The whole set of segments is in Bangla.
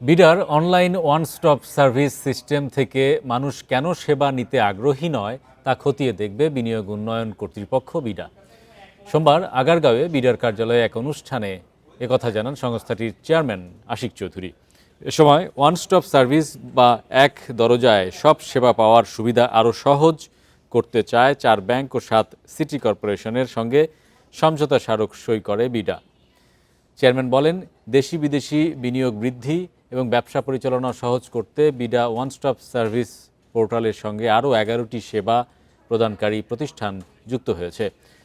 বিডার online one stop service system থেকে মানুষ কেন সেবা নিতে আগ্রহী নয় তা খতিয়ে দেখবে বিনিয়োগ উন্নয়ন কর্তৃপক্ষ বিডা। সোমবার আগারগাঁওয়ে বিডার কার্যালয়ে এক অনুষ্ঠানে একথা জানান সংস্থাটির চেয়ারম্যান আশিক চৌধুরী। এ সময় ওয়ান স্টপ সার্ভিস বা এক দরজায় সব সেবা পাওয়ার সুবিধা আরও সহজ করতে চায় চার ব্যাংক ও সাত সিটি কর্পোরেশনের সঙ্গে সমঝোতা স্মারক সই করে বিডা। চেয়ারম্যান বলেন দেশি বিদেশি বিনিয়োগ বৃদ্ধি এবং ব্যবসা পরিচালনা সহজ করতে বিডা ওয়ান স্টপ সার্ভিস পোর্টালের সঙ্গে আরও এগারোটি সেবা প্রদানকারী প্রতিষ্ঠান যুক্ত হয়েছে।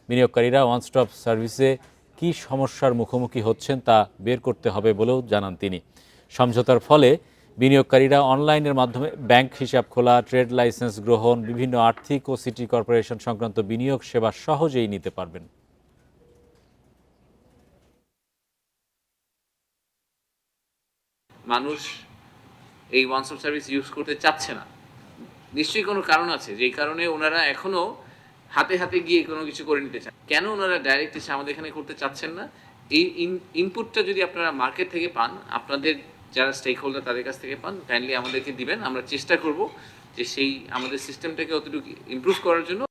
বিনিয়োগকারীরা ওয়ান স্টপ সার্ভিসে কী সমস্যার মুখোমুখি হচ্ছেন তা বের করতে হবে বলেও জানান তিনি। সমঝোতার ফলে বিনিয়োগকারীরা অনলাইনের মাধ্যমে ব্যাংক হিসাব খোলা, ট্রেড লাইসেন্স গ্রহণ, বিভিন্ন আর্থিক ও সিটি কর্পোরেশন সংক্রান্ত বিনিয়োগ সেবা সহজেই নিতে পারবেন। মানুষ এই ওয়ান স্টপ সার্ভিস ইউজ করতে চাচ্ছে না। নিশ্চয়ই কোনো কারণ আছে, যেই কারণে ওনারা এখনও হাতে হাতে গিয়ে কোনো কিছু করে নিতে চান। কেন ওনারা ডাইরেক্ট এসে আমাদের এখানে করতে চাচ্ছেন না? এই ইনপুটটা যদি আপনারা মার্কেট থেকে পান, আপনাদের যারা স্টেক হোল্ডার তাদের কাছ থেকে পান কাইন্ডলি আমাদেরকে দিবেন। আমরা চেষ্টা করব যে সেই আমাদের সিস্টেমটাকে অতটুকু ইমপ্রুভ করার জন্য